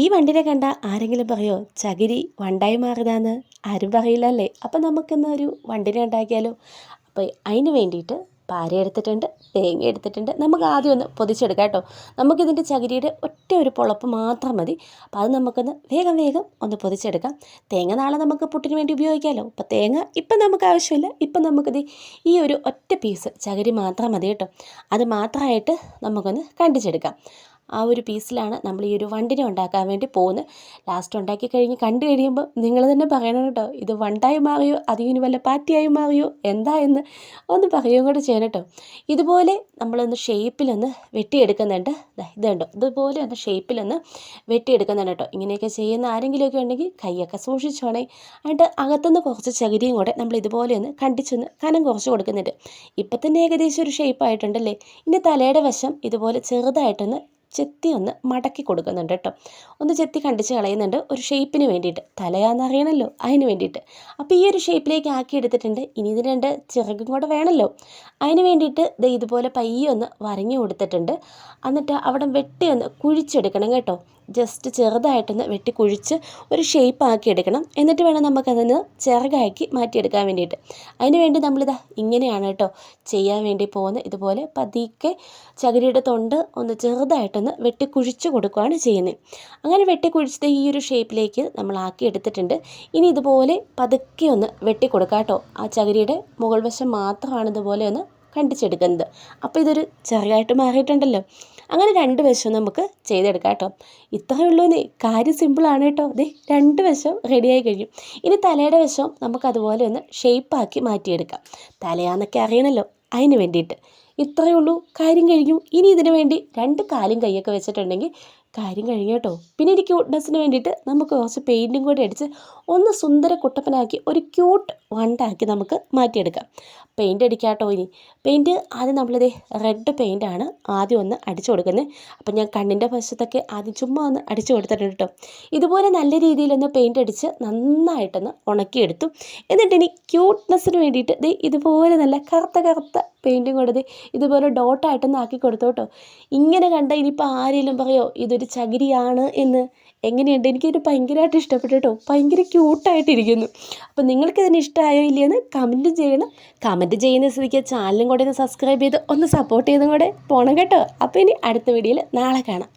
ഈ വണ്ടിനെ കണ്ട ആരെങ്കിലും പറയോ ചകിരി വണ്ടായി മാറുതാന്ന്? ആരും പറയില്ലല്ലേ. അപ്പം നമുക്കിന്ന് ഒരു വണ്ടിനെ ഉണ്ടാക്കിയാലോ? അപ്പോൾ അതിന് വേണ്ടിയിട്ട് പാര എടുത്തിട്ടുണ്ട് തേങ്ങ എടുത്തിട്ടുണ്ട്. നമുക്ക് ആദ്യം ഒന്ന് പൊതിച്ചെടുക്കാം കേട്ടോ. നമുക്കിതിന്റെ ചകിരിയുടെ ഒറ്റ ഒരു പൊളപ്പ് മാത്രം മതി. അപ്പോൾ അത് നമുക്കൊന്ന് വേഗം വേഗം ഒന്ന് പൊതിച്ചെടുക്കാം. തേങ്ങ നാളെ നമുക്ക് പുട്ടിന് വേണ്ടി ഉപയോഗിക്കാമല്ലോ അപ്പോൾ തേങ്ങ ഇപ്പം നമുക്ക് ആവശ്യമില്ല. ഇപ്പം നമുക്കിത് ഈ ഒരു ഒറ്റ പീസ് ചകിരി മാത്രം മതി കേട്ടോ. അത് മാത്രമായിട്ട് നമുക്കൊന്ന് കണ്ടിച്ചെടുക്കാം. ആ ഒരു പീസിലാണ് നമ്മൾ ഈ ഒരു വണ്ടിനെ ഉണ്ടാക്കാൻ വേണ്ടി പോകുന്നത്. ലാസ്റ്റ് ഉണ്ടാക്കി കഴിഞ്ഞ് കണ്ടു കഴിയുമ്പോൾ നിങ്ങൾ തന്നെ പറയണം കേട്ടോ ഇത് വണ്ടായി മാറിയോ അത് ഇനി വല്ല പാറ്റിയായി മാറിയോ എന്താ എന്ന് ഒന്ന് പറയുകയും കൂടെ ചെയ്യണം കേട്ടോ. ഇതുപോലെ നമ്മളൊന്ന് ഷേപ്പിലൊന്ന് വെട്ടിയെടുക്കുന്നുണ്ട്. ദാ ഇത് കണ്ടോ ഇതുപോലെ ഒന്ന് ഷേപ്പിലൊന്ന് വെട്ടിയെടുക്കുന്നുണ്ട് കേട്ടോ. ഇങ്ങനെയൊക്കെ ചെയ്യുന്ന ആരെങ്കിലുമൊക്കെ ഉണ്ടെങ്കിൽ കൈയൊക്കെ സൂക്ഷിച്ചോണേ. എന്നിട്ട് അകത്തുനിന്ന് കുറച്ച് ചകിരിയും കൂടെ നമ്മൾ ഇതുപോലെ ഒന്ന് കണ്ടിച്ചൊന്ന് കനം കുറച്ച് കൊടുക്കുന്നുണ്ട്. ഇപ്പം തന്നെ ഏകദേശം ഒരു ഷേപ്പ് ആയിട്ടുണ്ടല്ലേ? ഇനി തലയുടെ വശം ഇതുപോലെ ചെറുതായിട്ടൊന്ന് ചെത്തി ഒന്ന് മടക്കി കൊടുക്കുന്നുണ്ട് കേട്ടോ. ഒന്ന് ചെത്തി കണ്ടിച്ച് കളയുന്നുണ്ട്. ഒരു ഷേപ്പിന് വേണ്ടിയിട്ട്. തലയാന്ന് അറിയണമല്ലോ അതിന് വേണ്ടിയിട്ട്. അപ്പോൾ ഈ ഒരു ഷേപ്പിലേക്ക് ആക്കി എടുത്തിട്ടുണ്ട്. ഇനി ഇത് രണ്ട് ചിറകും കൂടെ വേണമല്ലോ അതിന് വേണ്ടിയിട്ട് ദേ ഇതുപോലെ പയ്യെ ഒന്ന് വരഞ്ഞു കൊടുത്തിട്ടുണ്ട്. എന്നിട്ട് അവിടെ വെട്ടി ഒന്ന് കുഴിച്ചെടുക്കണം കേട്ടോ. ജസ്റ്റ് ചെറുതായിട്ടൊന്ന് വെട്ടി കുഴിച്ച് ഒരു ഷേപ്പ് ആക്കി എടുക്കണം. എന്നിട്ട് വേണം നമുക്കതിന് ചിറകാക്കി മാറ്റിയെടുക്കാൻ വേണ്ടിയിട്ട്. അതിന് വേണ്ടി നമ്മളിതാ ഇങ്ങനെയാണ് കേട്ടോ ചെയ്യാൻ വേണ്ടി പോകുന്നത് ഇതുപോലെ പതിക്കെ ചകിരിയുടെ തൊണ്ട് ഒന്ന് ചെറുതായിട്ടൊന്ന് വെട്ടി കുഴിച്ച് കൊടുക്കുകയാണ് ചെയ്യുന്നത് അങ്ങനെ വെട്ടി കുഴിച്ചത് ഈ ഒരു ഷേപ്പിലേക്ക് നമ്മൾ ആക്കി എടുത്തിട്ടുണ്ട്. ഇനി ഇതുപോലെ പതുക്കെ ഒന്ന് വെട്ടി കൊടുക്കാം കേട്ടോ. ആ ചകിരിയുടെ മുകൾ വശം മാത്രമാണ് ഇതുപോലെ ഒന്ന് കണ്ടിച്ചെടുക്കുന്നത്. അപ്പോൾ ഇതൊരു ചെറുതായിട്ട് മാറിയിട്ടുണ്ടല്ലോ. അങ്ങനെ രണ്ട് വശവും നമുക്ക് ചെയ്തെടുക്കാം കേട്ടോ. ഇത്രയേ ഉള്ളൂ കാര്യം സിമ്പിളാണ് കേട്ടോ. ദേ രണ്ട് വശം റെഡിയായി കഴിയും ഇനി തലയുടെ വശം നമുക്ക് അതുപോലെ ഒന്ന് ഷേപ്പാക്കി മാറ്റിയെടുക്കാം. തലയാന്നൊക്കെ അറിയണമല്ലോ അതിന് വേണ്ടിയിട്ട്. ഇത്രയേ ഉള്ളൂ. കാര്യം കഴിഞ്ഞു. ഇനി ഇതിന് വേണ്ടി രണ്ട് കാലും കൈയൊക്കെ വെച്ചിട്ടുണ്ടെങ്കിൽ കാര്യം കഴിഞ്ഞു കേട്ടോ. പിന്നെ ഒരു ക്യൂട്ട്നെസ്സിന് വേണ്ടിയിട്ട് നമുക്ക് കുറച്ച് പെയിന്റും കൂടി അടിച്ച് ഒന്ന് സുന്ദര കുട്ടപ്പനാക്കി ഒരു ക്യൂട്ട് വണ്ടാക്കി നമുക്ക് മാറ്റിയെടുക്കാം. പെയിന്റ് അടിക്കാം കേട്ടോ ഇനി. പെയിന്റ് ആദ്യം നമ്മളിത് റെഡ് പെയിന്റാണ് ആദ്യം ഒന്ന് അടിച്ചു കൊടുക്കുന്നത്. അപ്പം ഞാൻ കണ്ണിന്റെ വശത്തൊക്കെ ആദ്യം ചുമ്മാ ഒന്ന് അടിച്ചു കൊടുത്തിട്ടുണ്ട് കേട്ടോ. ഇതുപോലെ നല്ല രീതിയിലൊന്ന് പെയിന്റ് അടിച്ച് നന്നായിട്ടൊന്ന് ഉണക്കിയെടുത്തു. എന്നിട്ട് ഇനി ക്യൂട്ട്നെസ്സിന് വേണ്ടിയിട്ട് ദേ ഇതുപോലെ നല്ല കറുത്ത കറുത്ത പെയിന്റും കൊടുത്ത് ഇതുപോലെ ഡോട്ടായിട്ടൊന്ന് ആക്കി കൊടുത്തു കേട്ടോ ഇങ്ങനെ കണ്ട ഇനിയിപ്പോൾ ആരെങ്കിലും പറയോ ഇതൊരു ചകിരിയാണ് എന്ന്? എങ്ങനെയുണ്ട്? എനിക്കിത് ഭയങ്കരമായിട്ട് ഇഷ്ടപ്പെട്ടു കേട്ടോ ഭയങ്കര ക്യൂട്ടായിട്ടിരിക്കുന്നു അപ്പോൾ നിങ്ങൾക്ക് ഇതിന് ഇഷ്ടമായോ ഇല്ലയെന്ന് കമന്റ് ചെയ്യണം. കമന്റ് ചെയ്യുന്ന സ്ഥിതിക്ക് ചാനലും കൂടെ ഒന്ന് സബ്സ്ക്രൈബ് ചെയ്ത് ഒന്ന് സപ്പോർട്ട് ചെയ്തും കൂടെ പോകണം കേട്ടോ. അപ്പോൾ ഇനി അടുത്ത വീഡിയോയിൽ നാളെ കാണാം.